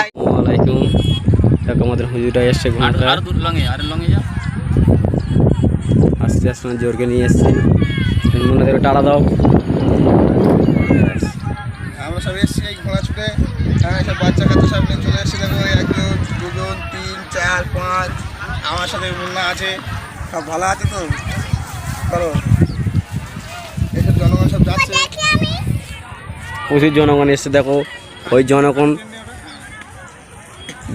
আসসালামাইকুম দেখো আমাদের হুজুরা এসছে ঘণ্টা আস্তে আস্তে জোরকে নিয়ে এসছে। মনে দেখো টাড়া দাও। আমরা সব এসেছি এই ঘোড়া ছুটে। হ্যাঁ সব বাচ্চা কাচ্চা সব নিয়ে চলে এসেছি দেখো একজন দুজন তিন চার পাঁচ। আমার সাথে মুন্না আছে। সব ভালো আছে তো? করো। এইসব জনগণ সব যাচ্ছে। প্রচুর জনগণ এসছে দেখো। ওই জনগণ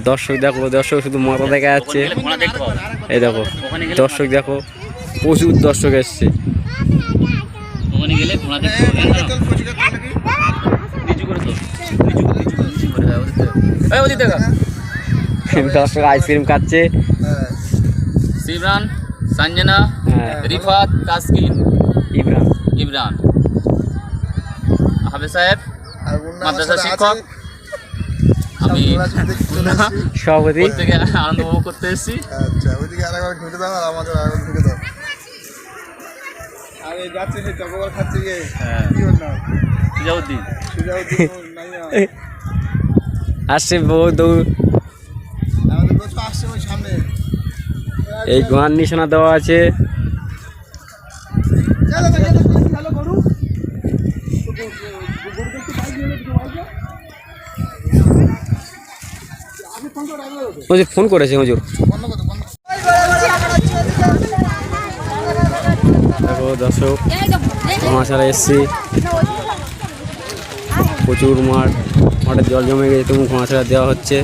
দর্শক দেখো দর্শক শুধু মাথা দেখা যাচ্ছে। এই দেখো দর্শক দেখো প্রচুর দর্শক এসছে। দর্শক আইসক্রিম খাচ্ছে। হ্যাঁ সঞ্জনা রিফাত তাসকিন ইমরান। ইমরান। হাবে সাহেব মাদ্রাসা শিক্ষক। আমি। সভাপতি। প্রত্যেকে আনন্দ উপভোগ করতে এসেছি। আচ্ছা ওইদিকে আরেকবার ঢুকে দাও আর আমাদের আরেকবার ঢুকে দাও। আরে যাচ্ছে সে চকোবার খাচ্ছে গিয়ে হ্যাঁ। কি ওর নাম সুজাউদ্দিন সুজাউদ্দিন আসছে বহু দৌড়। আমাদের বছর আসছে ওই সামনে। এই গোয়ার নিশানা দেওয়া আছে। হুজুর, ফোন করেছে হুজুর। দেখো দর্শক মাছারা এসছি। প্রচুর মাঠ, মাঠে জল জমে গেছে, তবু মাছারা দেওয়া হচ্ছে।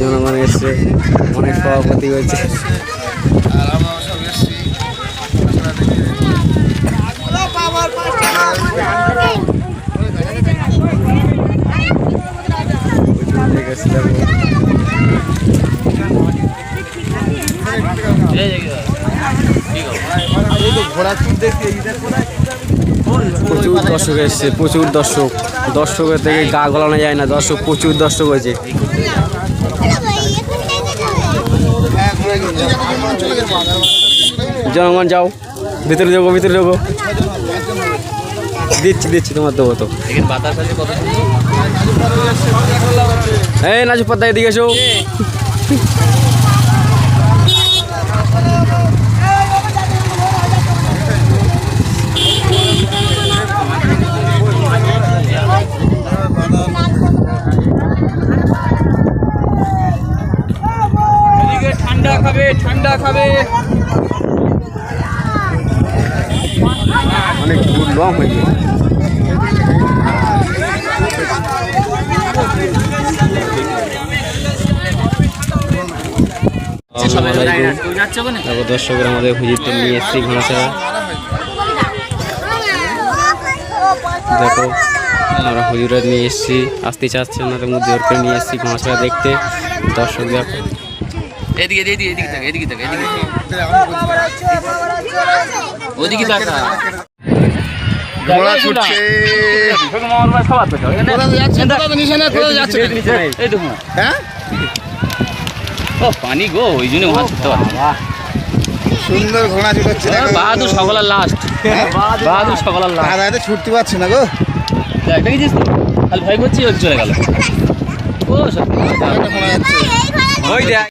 জনগণ এসছে, অনেক সভাপতি হয়েছে আর আমরা সব এসছি মশলা দেখতে প্রচুর দর্শক এসছে, প্রচুর দর্শক। দর্শকের থেকে গা গলানো যায় না, দর্শক প্রচুর দর্শক হয়েছে। হ্যাঁ জনগণ, যাও। ভিতরে যাব ভিতরে যাব। দিচ্ছি দিচ্ছি তোমার দেবো তো। বাতাস আছে এই নাচু পদ্মা এদিকে এসো। ঠান্ডা খাবে ঠান্ডা খাবে। অনেক দূর লং হয়েছে তারপর দর্শকরা আমাদের হুজিরতে নিয়ে এসছি ঘোড়াছাড়া। দেখো আমরা হুজুরা নিয়ে এসছি আসতে চাচ্ছে ওনাদের মধ্যে জোর করে নিয়ে এসছি ঘোড়াছাড়া দেখতে। দর্শক দেখো। এদিকে এদিকে এদিকে থাকে এদিকে থাকে এদিকে ওদিকে তাকা ঘোড়া ছুটছে। কোথায় যাচ্ছে কোথায় নিশানা কোথায় যাচ্ছে। এই দেখুন হ্যাঁ? ও পানি গো ওই জন্য মাছ ছুটতে পারব সুন্দর ঘোড়া ছুটাচ্ছে দেখো। বাহাদুর সকলের লাস্ট বাহাদুর সকলের লাস্ট দাদা ছুটতে পারছে না গো। দেখেছিস কি খালি ভয় করছি ওই চলে গেল। ও সত্যি একটা ঘোড়া যাচ্ছে। ওই দেখ।